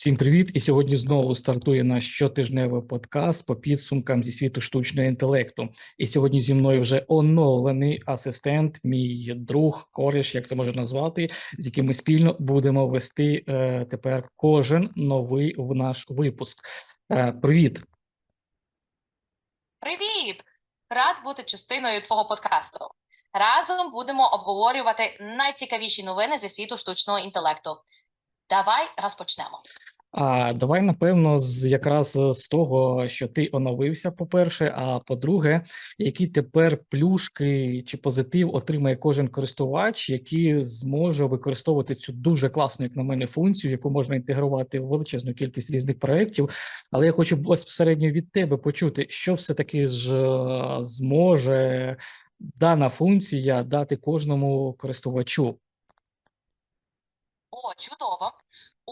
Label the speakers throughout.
Speaker 1: Всім привіт! І сьогодні знову стартує наш щотижневий подкаст по підсумкам зі світу штучного інтелекту. І сьогодні зі мною вже оновлений асистент, мій друг, кореш, як це можна назвати, з яким ми спільно будемо вести е, тепер кожен новий в наш випуск. Е, привіт!
Speaker 2: Привіт! Рад бути частиною твого подкасту. Разом будемо обговорювати найцікавіші новини зі світу штучного інтелекту. Давай розпочнемо.
Speaker 1: А давай напевно з якраз з того, що ти оновився, по-перше. А по-друге, які тепер плюшки чи позитив отримає кожен користувач, який зможе використовувати цю дуже класну, як на мене, функцію, яку можна інтегрувати в величезну кількість різних проєктів. Але я хочу безпосередньо від тебе почути, що все таки ж е, зможе дана функція дати кожному користувачу.
Speaker 2: О, чудово!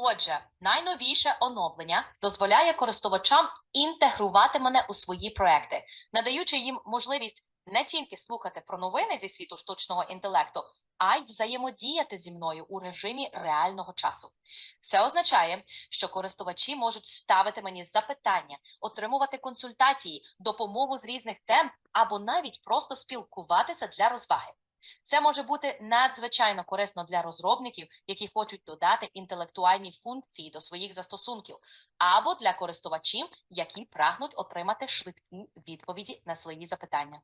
Speaker 2: Отже, найновіше оновлення дозволяє користувачам інтегрувати мене у свої проекти, надаючи їм можливість не тільки слухати про новини зі світу штучного інтелекту, а й взаємодіяти зі мною у режимі реального часу. Це означає, що користувачі можуть ставити мені запитання, отримувати консультації, допомогу з різних тем або навіть просто спілкуватися для розваги. Це може бути надзвичайно корисно для розробників, які хочуть додати інтелектуальні функції до своїх застосунків, або для користувачів, які прагнуть отримати швидкі відповіді на свої запитання.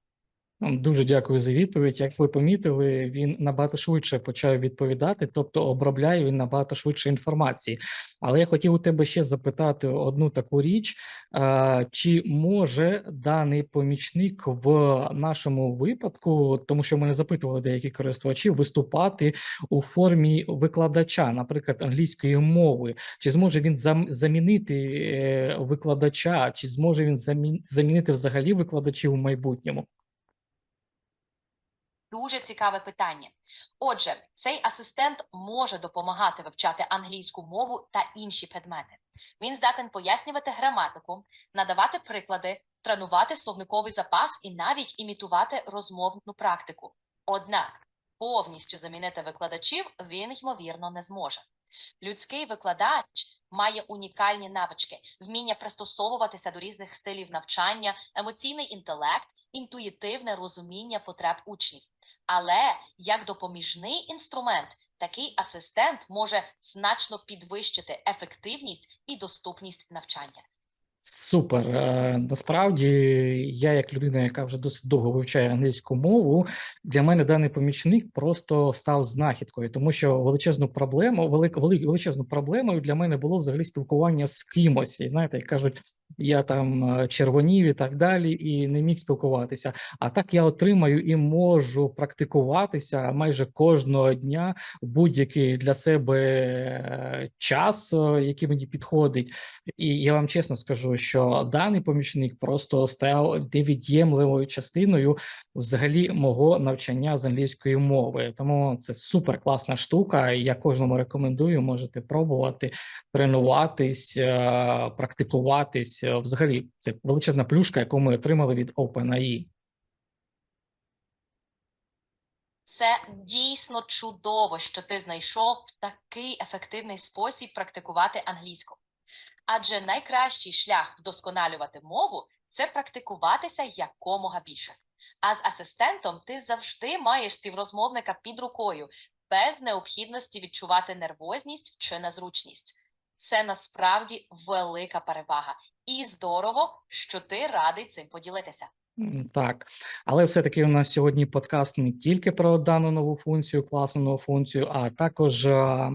Speaker 1: Дуже дякую за відповідь. Як ви помітили, він набагато швидше почав відповідати, тобто обробляє він набагато швидше інформації. Але я хотів у тебе ще запитати одну таку річ: чи може даний помічник в нашому випадку, тому що мене запитували деякі користувачі, виступати у формі викладача, наприклад, англійської мови, чи зможе він замінити е, викладача, чи зможе він замі- замінити взагалі викладачів у майбутньому?
Speaker 2: Дуже цікаве питання. Отже, цей асистент може допомагати вивчати англійську мову та інші предмети. Він здатен пояснювати граматику, надавати приклади, тренувати словниковий запас і навіть імітувати розмовну практику. Однак повністю замінити викладачів він, ймовірно, не зможе. Людський викладач має унікальні навички, вміння пристосовуватися до різних стилів навчання, емоційний інтелект, інтуїтивне розуміння потреб учнів. Але як допоміжний інструмент, такий асистент може значно підвищити ефективність і доступність навчання.
Speaker 1: Супер. Е, Насправді, я, як людина, яка вже досить довго вивчає англійську мову, для мене даний помічник просто став знахідкою, тому що величезну проблему, велик, величезну проблемою для мене було взагалі спілкування з кимось. І знаєте, як кажуть, я там е, червонів і так далі, і не міг спілкуватися. А так я отримаю і можу практикуватися майже кожного дня будь-який для себе е, час, е, який мені підходить. І я вам чесно скажу, що даний помічник просто став невід'ємливою частиною взагалі мого навчання з англійської мови. Тому це супер класна штука. Я кожному рекомендую, можете пробувати тренуватись, практикуватись. Е, Взагалі, це величезна плюшка, яку ми отримали від OpenAI.
Speaker 2: Це дійсно чудово, що ти знайшов такий ефективний спосіб практикувати англійську. Адже найкращий шлях вдосконалювати мову це практикуватися якомога більше. А з асистентом ти завжди маєш співрозмовника під рукою, без необхідності відчувати нервозність чи незручність. Це насправді велика перевага, і здорово, що ти радий цим поділитися.
Speaker 1: Так, але все-таки у нас сьогодні подкаст не тільки про дану нову функцію, класну нову функцію, а також а,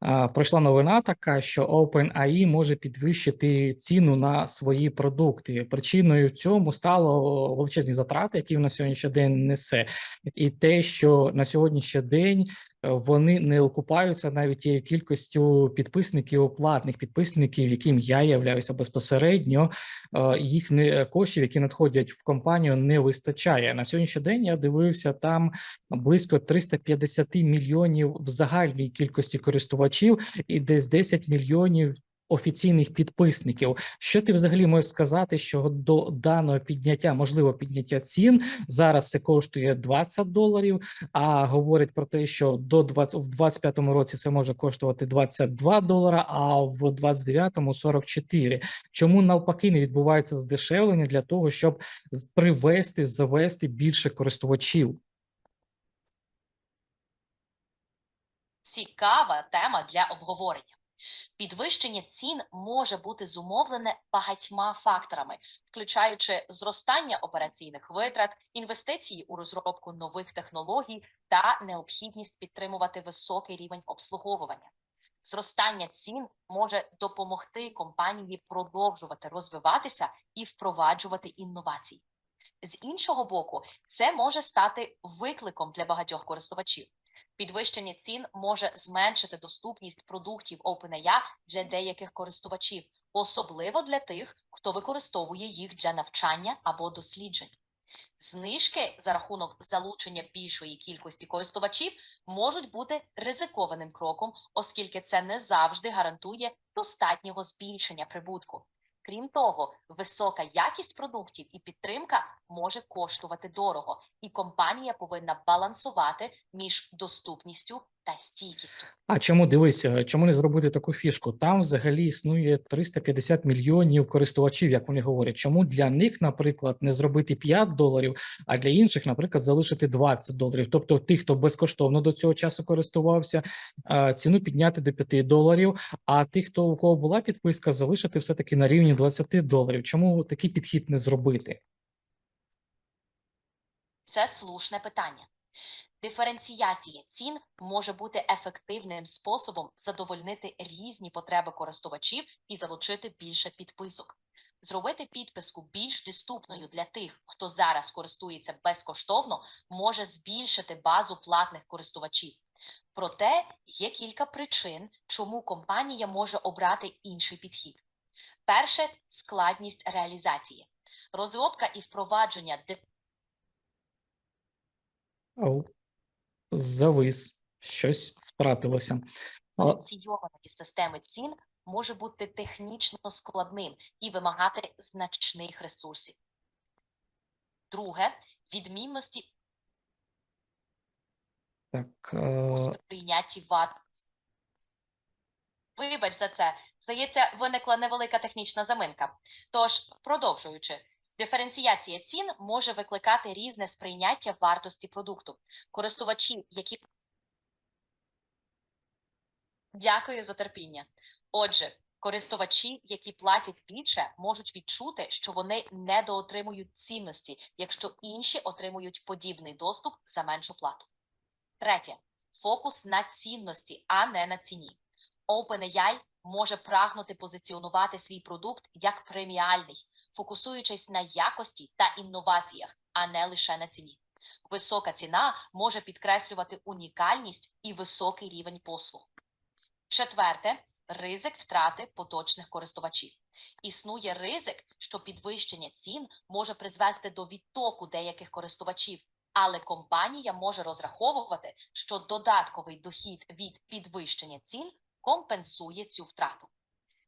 Speaker 1: а, пройшла новина така, що OpenAI може підвищити ціну на свої продукти. Причиною цьому стало величезні затрати, які на сьогоднішній день несе, і те, що на сьогоднішній день вони не окупаються навіть тією кількістю підписників, платних підписників, яким я являюся безпосередньо е, їх не коштів, які надходять в компанію, не вистачає. На сьогоднішній день я дивився там близько 350 мільйонів в загальній кількості користувачів, і десь 10 мільйонів офіційних підписників. Що ти взагалі можеш сказати, що до даного підняття, можливо, підняття цін зараз це коштує 20 доларів, а говорять про те, що до 20, в 25-му році це може коштувати 22 долара, а в 29-му 44. Чому навпаки не відбувається здешевлення для того, щоб привести, завести більше користувачів?
Speaker 2: Цікава тема для обговорення. Підвищення цін може бути зумовлене багатьма факторами, включаючи зростання операційних витрат, інвестиції у розробку нових технологій та необхідність підтримувати високий рівень обслуговування. Зростання цін може допомогти компанії продовжувати розвиватися і впроваджувати інновації. З іншого боку, це може стати викликом для багатьох користувачів. Підвищення цін може зменшити доступність продуктів OpenAI для деяких користувачів, особливо для тих, хто використовує їх для навчання або досліджень. Знижки за рахунок залучення більшої кількості користувачів можуть бути ризикованим кроком, оскільки це не завжди гарантує достатнього збільшення прибутку. Крім того, висока якість продуктів і підтримка може коштувати дорого, і компанія повинна балансувати між доступністю та стійкістю.
Speaker 1: А чому дивися, чому не зробити таку фішку? Там взагалі існує 350 мільйонів користувачів, як вони говорять. Чому для них, наприклад, не зробити 5 доларів, а для інших, наприклад, залишити 20 доларів? Тобто, тих, хто безкоштовно до цього часу користувався, ціну підняти до 5 доларів. А тих, хто у кого була підписка, залишити все таки на рівні 20 доларів. Чому такий підхід не зробити?
Speaker 2: Це слушне питання. Диференціація цін може бути ефективним способом задовольнити різні потреби користувачів і залучити більше підписок. Зробити підписку більш доступною для тих, хто зараз користується безкоштовно, може збільшити базу платних користувачів. Проте є кілька причин, чому компанія може обрати інший підхід. Перше складність реалізації. Розробка і впровадження
Speaker 1: Ау, завис, щось втратилося.
Speaker 2: Диференційованої системи цін може бути технічно складним і вимагати значних ресурсів. Друге, відмінності
Speaker 1: Так,
Speaker 2: у
Speaker 1: е,
Speaker 2: сприйнятті варт. Вибач за це. Здається, виникла невелика технічна заминка. Тож, продовжуючи, диференціація цін може викликати різне сприйняття вартості продукту. Користувачі, які Дякую за терпіння. Отже, користувачі, які платять більше, можуть відчути, що вони недоотримують цінності, якщо інші отримують подібний доступ за меншу плату. Третє фокус на цінності, а не на ціні. OpenAI може прагнути позиціонувати свій продукт як преміальний, фокусуючись на якості та інноваціях, а не лише на ціні. Висока ціна може підкреслювати унікальність і високий рівень послуг. Четверте ризик втрати поточних користувачів. Існує ризик, що підвищення цін може призвести до відтоку деяких користувачів, але компанія може розраховувати, що додатковий дохід від підвищення цін компенсує цю втрату.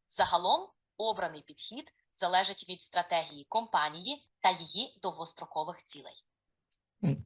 Speaker 2: Загалом обраний підхід залежить від стратегії компанії та її довгострокових цілей.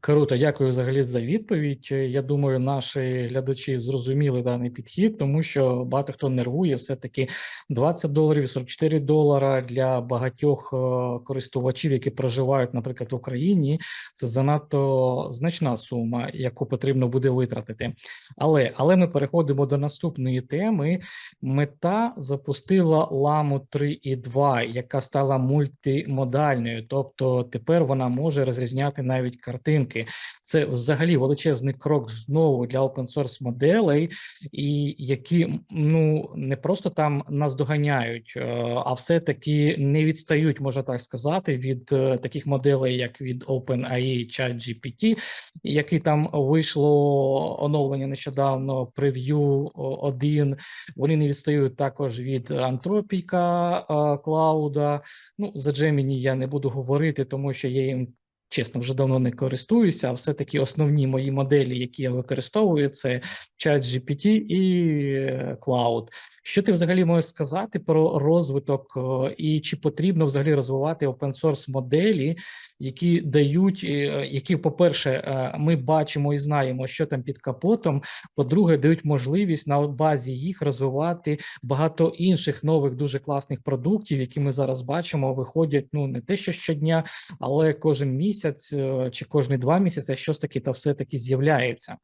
Speaker 1: Круто, дякую взагалі за відповідь. Е, Я думаю, наші глядачі зрозуміли даний підхід, тому що багато хто нервує. Все таки 20 доларів, 44 долара для багатьох е, користувачів, які проживають, наприклад, в Україні. Це занадто значна сума, яку потрібно буде витратити. Але але ми переходимо до наступної теми. Мета запустила ламу 3.2, яка стала мультимодальною, тобто тепер вона може розрізняти навіть картинки. Це взагалі величезний крок знову для open source моделей, і які ну не просто там нас доганяють, е, а все-таки не відстають, можна так сказати, від е, таких моделей, як від OpenAI, ChatGPT, які там вийшло оновлення нещодавно, прев'ю 1, вони не відстають також від Антропіка е, Клауда. Ну, за Gemini я не буду говорити, тому що я їм чесно вже давно не користуюся. А все-таки основні мої моделі, які я використовую, це ChatGPT і е, Cloud. Що ти взагалі можеш сказати про розвиток е, і чи потрібно взагалі розвивати open source моделі, які дають, е, які, по-перше, е, ми бачимо і знаємо, що там під капотом. По-друге, дають можливість на базі їх розвивати багато інших нових дуже класних продуктів, які ми зараз бачимо, виходять ну не те, що щодня, але кожен місяць чи кожні два місяці щось таки та все таки з'являється.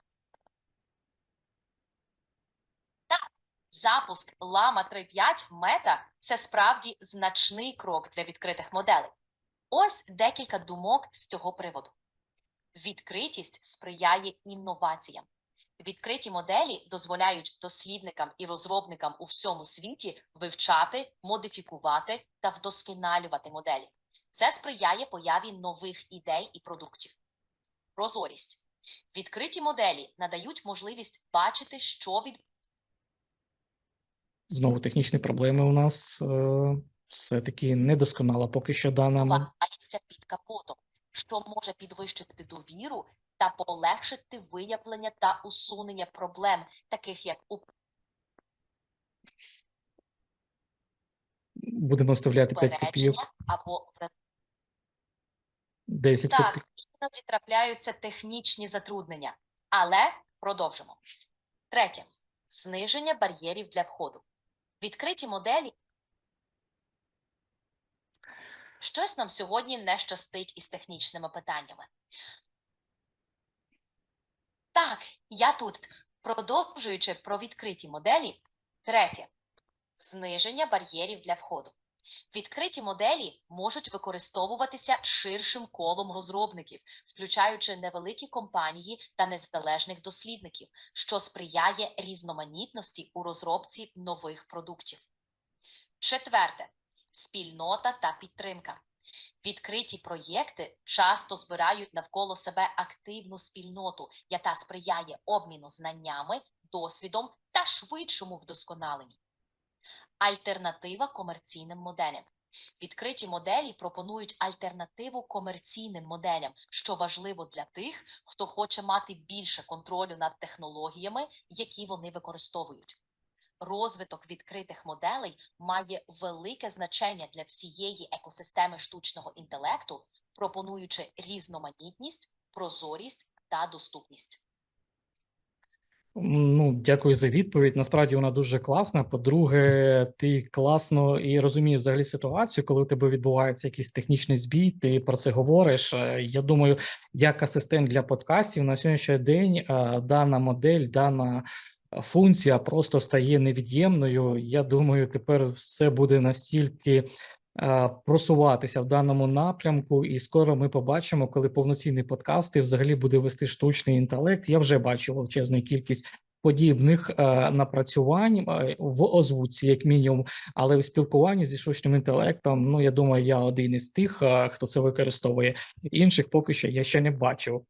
Speaker 2: Запуск Lama 3.5 Meta – це справді значний крок для відкритих моделей. Ось декілька думок з цього приводу. Відкритість сприяє інноваціям. Відкриті моделі дозволяють дослідникам і розробникам у всьому світі вивчати, модифікувати та вдосконалювати моделі. Це сприяє появі нових ідей і продуктів. Прозорість. Відкриті моделі надають можливість бачити, що від
Speaker 1: Знову технічні проблеми у нас е, все-таки недосконала поки що дана.
Speaker 2: відбувається під капотом, що може підвищити довіру та полегшити виявлення та усунення проблем, таких як
Speaker 1: Будемо вставляти 5 копійок,
Speaker 2: або вре-
Speaker 1: 10
Speaker 2: так,
Speaker 1: копійок.
Speaker 2: іноді трапляються технічні затруднення, але продовжимо. Третє зниження бар'єрів для входу. Відкриті моделі. Щось нам сьогодні не щастить із технічними питаннями. Так, я тут. Продовжуючи про відкриті моделі. Третє зниження бар'єрів для входу. Відкриті моделі можуть використовуватися ширшим колом розробників, включаючи невеликі компанії та незалежних дослідників, що сприяє різноманітності у розробці нових продуктів. Четверте спільнота та підтримка. Відкриті проєкти часто збирають навколо себе активну спільноту, яка сприяє обміну знаннями, досвідом та швидшому вдосконаленню. Альтернатива комерційним моделям. Відкриті моделі пропонують альтернативу комерційним моделям, що важливо для тих, хто хоче мати більше контролю над технологіями, які вони використовують. Розвиток відкритих моделей має велике значення для всієї екосистеми штучного інтелекту, пропонуючи різноманітність, прозорість та доступність.
Speaker 1: Ну, дякую за відповідь. Насправді вона дуже класна. По-друге, ти класно і розумієш взагалі ситуацію, коли у тебе відбувається якийсь технічний збій. Ти про це говориш. Е, Я думаю, як асистент для подкастів на сьогоднішній день е, дана модель, дана функція просто стає невід'ємною. Я думаю, тепер все буде настільки. Е, Просуватися в даному напрямку, і скоро ми побачимо, коли повноцінний подкаст і взагалі буде вести штучний інтелект. Я вже бачу величезну кількість подібних е, напрацювань е, в озвучці, як мінімум, але в спілкуванні зі штучним інтелектом. Ну я думаю, я один із тих, е, хто це використовує. Інших поки що я ще не бачив.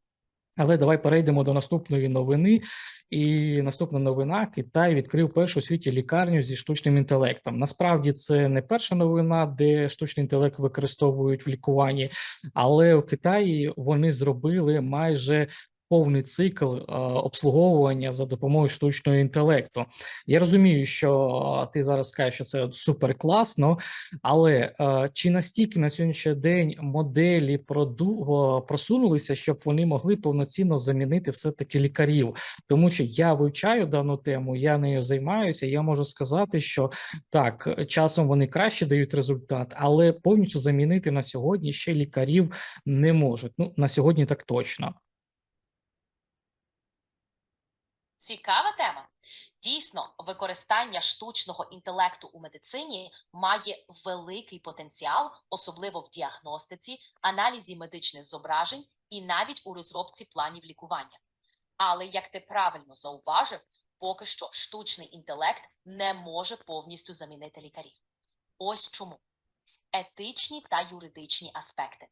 Speaker 1: Але давай перейдемо до наступної новини. І наступна новина: Китай відкрив першу у світі лікарню зі штучним інтелектом. Насправді це не перша новина, де штучний інтелект використовують в лікуванні, але в Китаї вони зробили майже повний цикл е, обслуговування за допомогою штучного інтелекту. Я розумію, що е, ти зараз скажеш, що це супер класно, але е, чи настільки на сьогоднішній день моделі проду просунулися, щоб вони могли повноцінно замінити все таки лікарів? Тому що я вивчаю дану тему, я нею займаюся. Я можу сказати, що так, часом вони краще дають результат, але повністю замінити на сьогодні ще лікарів не можуть. Ну на сьогодні так точно.
Speaker 2: Цікава тема. Дійсно, використання штучного інтелекту у медицині має великий потенціал, особливо в діагностиці, аналізі медичних зображень і навіть у розробці планів лікування. Але як ти правильно зауважив, поки що штучний інтелект не може повністю замінити лікарів. Ось чому етичні та юридичні аспекти.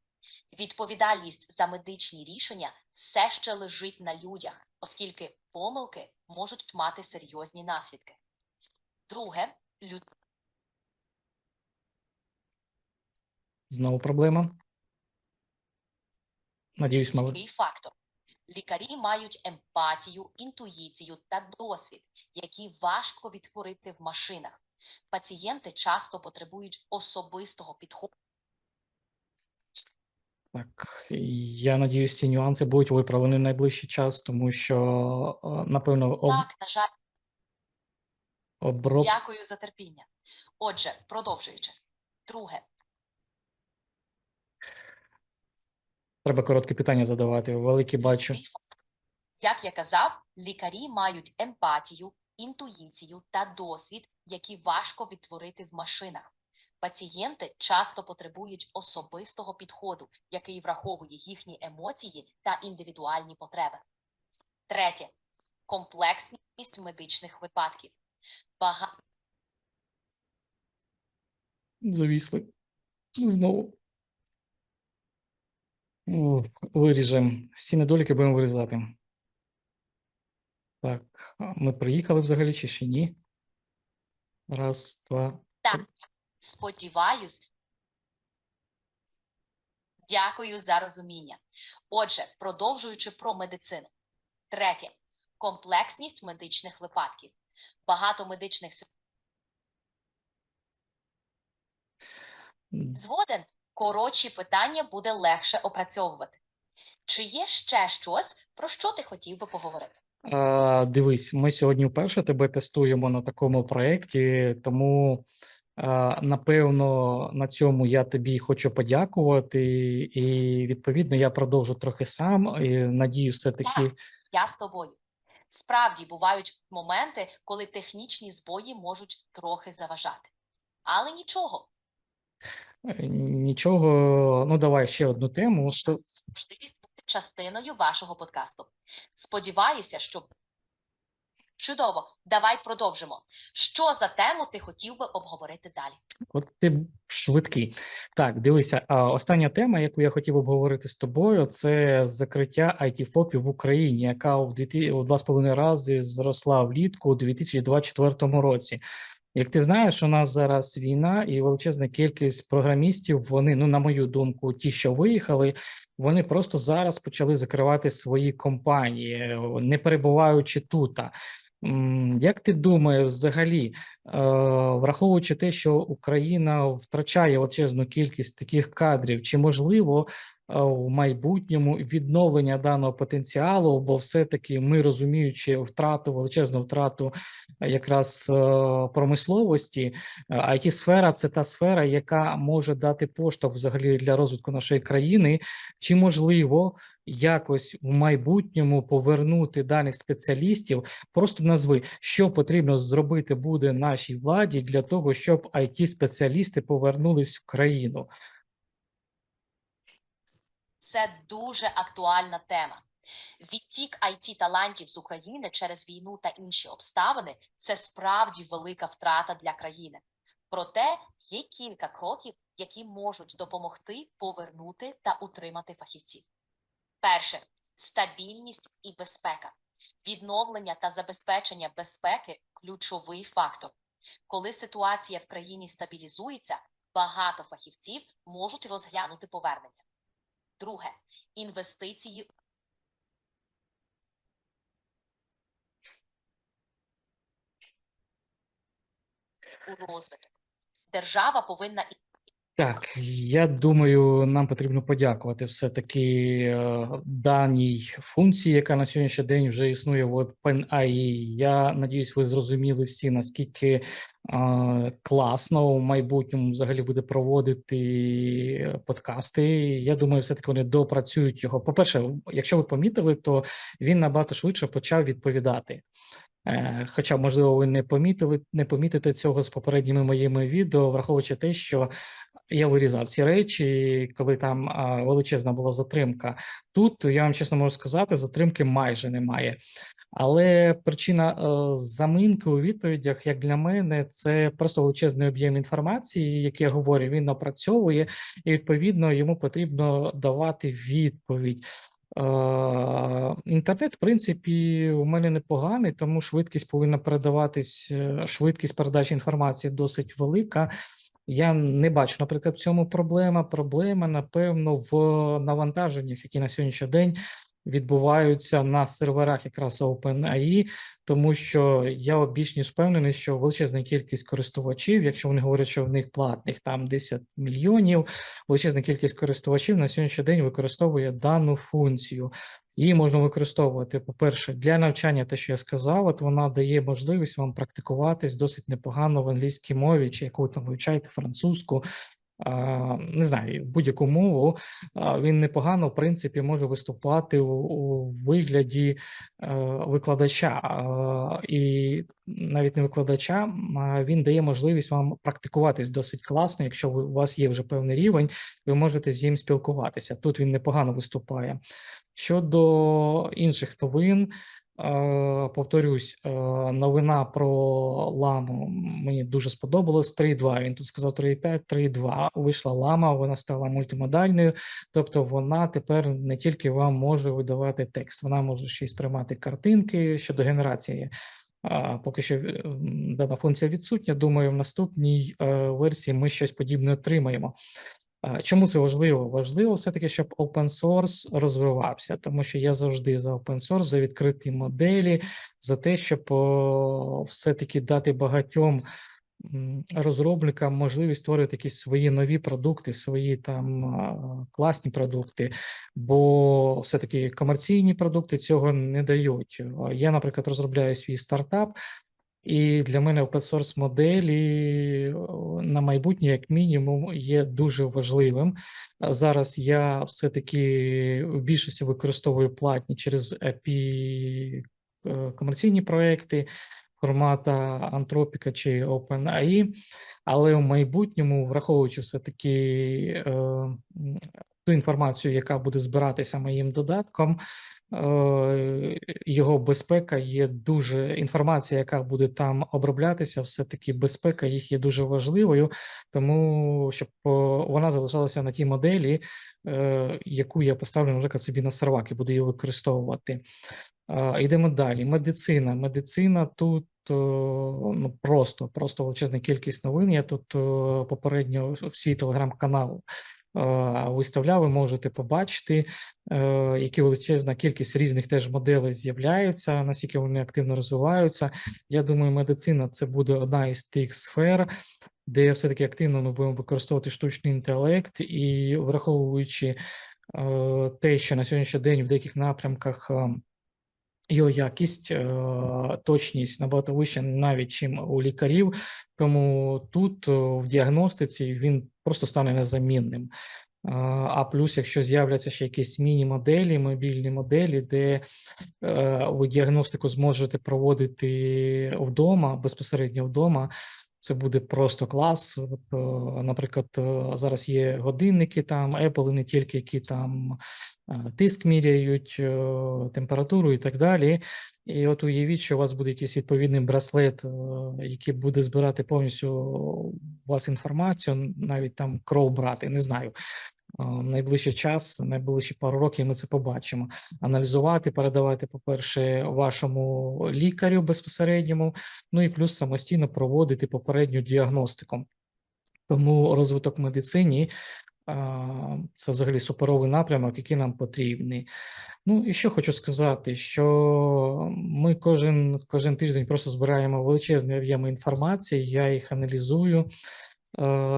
Speaker 2: Відповідальність за медичні рішення все ще лежить на людях, оскільки помилки можуть мати серйозні наслідки. Друге,
Speaker 1: Знову проблема. Надіюсь, ми
Speaker 2: людський фактор. Лікарі мають емпатію, інтуїцію та досвід, які важко відтворити в машинах. Пацієнти часто потребують особистого підходу.
Speaker 1: Так, я надіюсь, ці нюанси будуть виправлені в найближчий час, тому що, е, напевно, об,
Speaker 2: Так, на жаль,
Speaker 1: оброб...
Speaker 2: дякую за терпіння. Отже, продовжуючи. Друге,
Speaker 1: треба короткі питання задавати. Великі бачу.
Speaker 2: Як я казав, лікарі мають емпатію, інтуїцію та досвід, які важко відтворити в машинах. Пацієнти часто потребують особистого підходу, який враховує їхні емоції та індивідуальні потреби. Третє комплексність медичних випадків. Бага...
Speaker 1: Завісли. Знову. О, Виріжемо. Всі недоліки будемо вирізати. Так, ми приїхали взагалі чи ще ні? Раз, два.
Speaker 2: Так, сподіваюсь. Дякую за розуміння. Отже, продовжуючи про медицину. Третє комплексність медичних випадків. Багато медичних згоден коротші питання буде легше опрацьовувати. Чи є ще щось, про що ти хотів би поговорити?
Speaker 1: А, дивись, ми сьогодні вперше тебе тестуємо на такому проєкті, тому напевно на цьому я тобі хочу подякувати, і відповідно я продовжу трохи сам. І надію, все-таки
Speaker 2: Я з тобою. Справді бувають моменти, коли технічні збої можуть трохи заважати. Але нічого,
Speaker 1: е, нічого. Ну, давай ще одну тему.
Speaker 2: Можливість бути частиною вашого подкасту. Сподіваюся, що чудово. Давай продовжимо. Що за тему ти хотів би обговорити далі?
Speaker 1: От ти швидкий. Так, дивися, остання тема, яку я хотів обговорити з тобою, це закриття it ФОПів в Україні, яка в 2,5 у два з половиною рази зросла влітку у 2024 році. Як ти знаєш, у нас зараз війна і величезна кількість програмістів. Вони, ну на мою думку, ті, що виїхали, вони просто зараз почали закривати свої компанії, не перебуваючи тут. Як ти думаєш, взагалі, е, враховуючи те, що Україна втрачає величезну кількість таких кадрів, чи можливо в майбутньому відновлення даного потенціалу? Бо все-таки ми розуміючи втрату, величезну втрату е, якраз е, промисловості, it сфера це та сфера, яка може дати поштовх взагалі для розвитку нашої країни. Чи можливо якось в майбутньому повернути даних спеціалістів? Просто назви, що потрібно зробити буде нашій владі для того, щоб it спеціалісти повернулись в країну.
Speaker 2: Це дуже актуальна тема. Відтік it талантів з України через війну та інші обставини це справді велика втрата для країни. Проте є кілька кроків, які можуть допомогти повернути та утримати фахівців. Перше стабільність і безпека. Відновлення та забезпечення безпеки ключовий фактор. Коли ситуація в країні стабілізується, багато фахівців можуть розглянути повернення. Друге інвестиції у розвиток. Держава повинна
Speaker 1: Так, я думаю, нам потрібно подякувати все-таки е, даній функції, яка на сьогоднішній день вже існує в OpenAI. Я надіюсь, ви зрозуміли всі, наскільки е, класно в майбутньому взагалі буде проводити подкасти. Я думаю, все-таки вони допрацюють його. По-перше, якщо ви помітили, то він набагато швидше почав відповідати. Е, Хоча, можливо, ви не помітили, не помітите цього з попередніми моїми відео, враховуючи те, що я вирізав ці речі, коли там величезна була затримка. Тут я вам чесно можу сказати, затримки майже немає. Але причина е, заминки у відповідях, як для мене, це просто величезний об'єм інформації, як я говорю, він напрацьовує, і відповідно йому потрібно давати відповідь. Е, Інтернет, в принципі, у мене непоганий, тому швидкість повинна передаватись, е, швидкість передачі інформації досить велика. Я не бачу, наприклад, в цьому проблема. Проблема, напевно, в навантаженнях, які на сьогоднішній день відбуваються на серверах якраз OpenAI, тому що я більш ніж впевнений, що величезна кількість користувачів, якщо вони говорять, що в них платних там 10 мільйонів, величезна кількість користувачів на сьогоднішній день використовує дану функцію. Її можна використовувати, по-перше, для навчання, те, що я сказав, от вона дає можливість вам практикуватись досить непогано в англійській мові, чи яку там вивчаєте французьку, не знаю, будь-яку мову. Він непогано, в принципі, може виступати у, у вигляді е, викладача, і навіть не викладача, а він дає можливість вам практикуватись досить класно. Якщо ви, у вас є вже певний рівень, ви можете з ним спілкуватися. Тут він непогано виступає. Щодо інших новин, повторюсь, е, новина про ламу мені дуже сподобалось. 3.2, він тут сказав 3.5, 3.2. Вийшла лама, вона стала мультимодальною, тобто вона тепер не тільки вам може видавати текст, вона може ще й сприймати картинки щодо генерації. Поки що е, дана функція відсутня. Думаю, в наступній е, версії ми щось подібне отримаємо. Чому це важливо? Важливо все-таки, щоб open source розвивався, тому що я завжди за open source, за відкриті моделі, за те, щоб все-таки дати багатьом розробникам можливість створити якісь свої нові продукти, свої там класні продукти, бо все-таки комерційні продукти цього не дають. Я, наприклад, розробляю свій стартап. І для мене open source моделі на майбутнє, як мінімум, є дуже важливим. Зараз я все-таки в більшості використовую платні через API е, комерційні проекти формата Anthropic чи OpenAI, але в майбутньому, враховуючи все-таки е, ту інформацію, яка буде збиратися моїм додатком, його безпека є дуже інформація, яка буде там оброблятися, все-таки безпека їх є дуже важливою, тому щоб вона залишалася на тій моделі, е, яку я поставлю, наприклад, собі на сервак і буду її використовувати. Йдемо далі. Медицина. Медицина тут ну, просто, просто величезна кількість новин. Я тут попередньо всі телеграм-канал е, виставляв, ви можете побачити, е, які величезна кількість різних теж моделей з'являється, наскільки вони активно розвиваються. Я думаю, медицина це буде одна із тих сфер, де все-таки активно ми будемо використовувати штучний інтелект і враховуючи е, те, що на сьогоднішній день в деяких напрямках. Е, його якість, е, точність набагато вища навіть чим у лікарів. Тому тут е, в діагностиці він просто стане незамінним. А, А плюс, якщо з'являться ще якісь міні-моделі, мобільні моделі, де е, ви діагностику зможете проводити вдома, безпосередньо вдома, це буде просто клас. Е, наприклад, е, зараз є годинники там, Apple, не тільки які там е, тиск міряють, температуру і так далі. І от уявіть, що у вас буде якийсь відповідний браслет, який буде збирати повністю у вас інформацію, навіть там кров брати, не знаю. В Найближчий час, найближчі пару років ми це побачимо. Аналізувати, передавати, по-перше, вашому лікарю безпосередньому, ну і плюс самостійно проводити попередню діагностику. Тому розвиток медицині це взагалі суперовий напрямок, який нам потрібний. Ну і що хочу сказати, що ми кожен, кожен тиждень просто збираємо величезні об'єми інформації, я їх аналізую.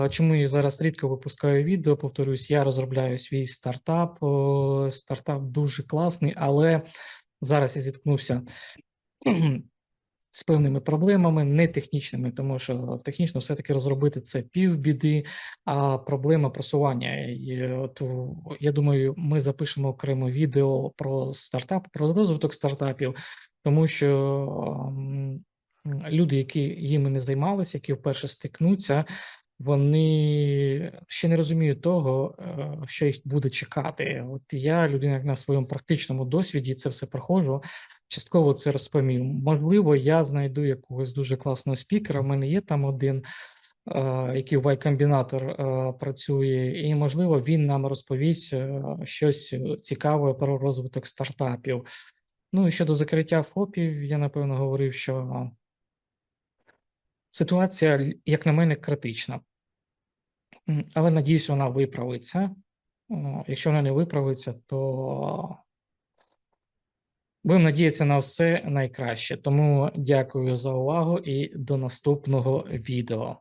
Speaker 1: Чому я зараз рідко випускаю відео? Повторюсь, я розробляю свій стартап. Стартап дуже класний, але зараз я зіткнувся з певними проблемами, не технічними, тому що технічно все-таки розробити це півбіди, а проблема просування. І от я думаю, ми запишемо окреме відео про стартап, про розвиток стартапів, тому що люди, які їми не займалися, які вперше стикнуться, вони ще не розуміють того, е, що їх буде чекати. От я, людина, на своєму практичному досвіді, це все проходжу. Частково це розповім. Можливо, я знайду якогось дуже класного спікера. У мене є там один, е, який в Y-комбінатор е, працює, і можливо він нам розповість щось цікаве про розвиток стартапів. Ну і щодо закриття ФОПів, я напевно говорив, що ситуація, як на мене, критична. Але надіюсь, вона виправиться. Якщо вона не виправиться, то Будемо надіятися на все найкраще. Тому дякую за увагу і до наступного відео.